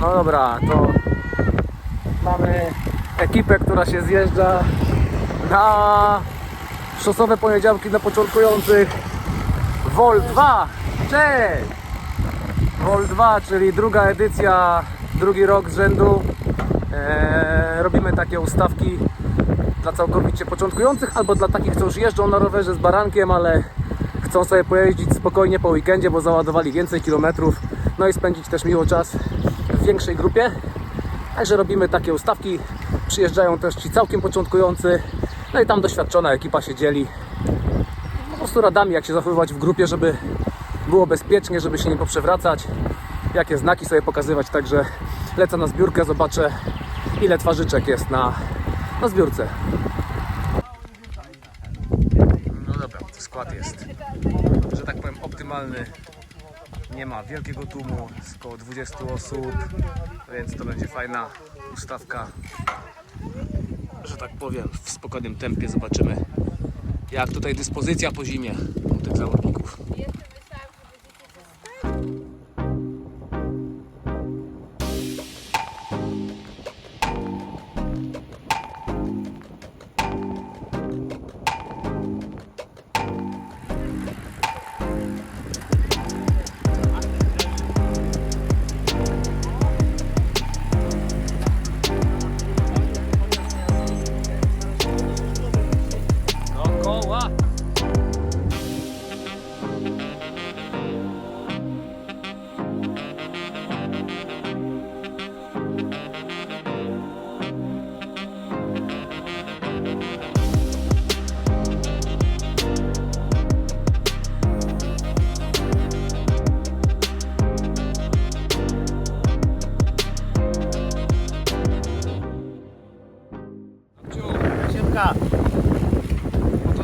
No dobra, to mamy ekipę, która się zjeżdża na szosowe poniedziałki dla początkujących Vol 2. Cześć! Vol 2, czyli druga edycja, drugi rok z rzędu. Eee, robimy takie ustawki dla całkowicie początkujących albo dla takich, co już jeżdżą na rowerze z barankiem, ale chcą sobie pojeździć spokojnie po weekendzie, bo załadowali więcej kilometrów, no i spędzić też miło czas w większej grupie. Także robimy takie ustawki. Przyjeżdżają też ci całkiem początkujący, no i tam doświadczona ekipa się dzieli po prostu radami, jak się zachowywać w grupie, żeby było bezpiecznie, żeby się nie poprzewracać, jakie znaki sobie pokazywać. Także lecę na zbiórkę, zobaczę ile twarzyczek jest na, na zbiórce. No dobra, skład jest, że tak powiem, optymalny. Nie ma wielkiego tłumu, jest około 20 osób, więc to będzie fajna ustawka. Że tak powiem, w spokojnym tempie zobaczymy, jak tutaj dyspozycja po zimie u tych zawodników.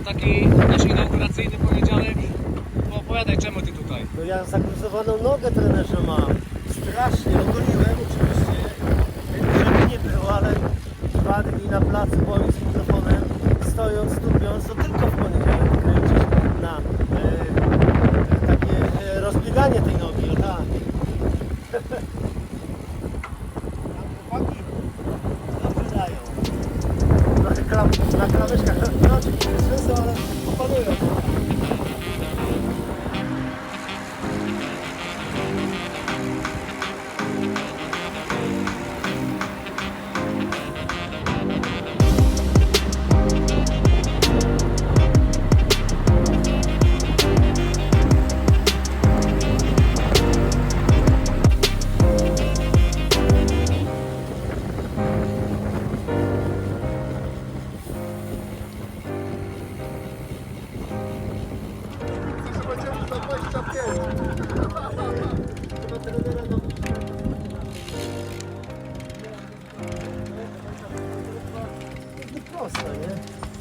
Taki nasz inauguracyjny poniedziałek. Opowiadaj, czemu ty tutaj? no ja zakruzowaną nogę trenerze mam. Strasznie, ogoliłem oczywiście. Żeby nie było, ale dwa dni na placu boli Gracias.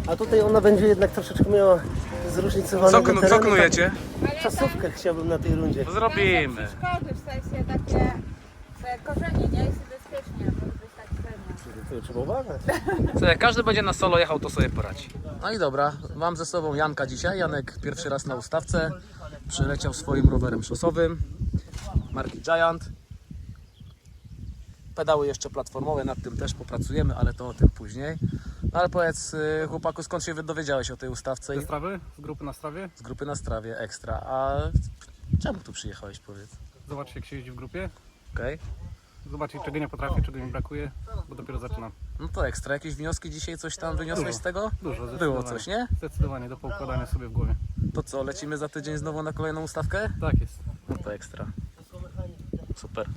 A tutaj ona będzie jednak troszeczkę miała zróżnicowane Co, knu, co knujecie? Czasówkę chciałbym na tej rundzie. Zrobimy. Szkody, w sensie takie e, korzenie, nie jest bezpiecznie, być tak trzeba uważać. Co, jak każdy będzie na solo jechał, to sobie poradzi. No i dobra, mam ze sobą Janka dzisiaj. Janek pierwszy raz na ustawce. Przyleciał swoim rowerem szosowym. Marki Giant. Pedały jeszcze platformowe, nad tym też popracujemy, ale to o tym później. Ale powiedz y, chłopaku, skąd się dowiedziałeś o tej ustawce Ze strawy, z grupy na strawie. z grupy na strawie ekstra. A czemu tu przyjechałeś, powiedz? Zobaczcie jak się jeździ w grupie. Okej. Zobaczcie czego nie potrafię, czego mi brakuje, bo dopiero zaczynam. No to ekstra. Jakieś wnioski dzisiaj coś tam wyniosłeś Dużo. z tego? Dużo, Było coś, nie? Zdecydowanie, do poukładania sobie w głowie. To co, lecimy za tydzień znowu na kolejną ustawkę? Tak jest. No to ekstra. Super.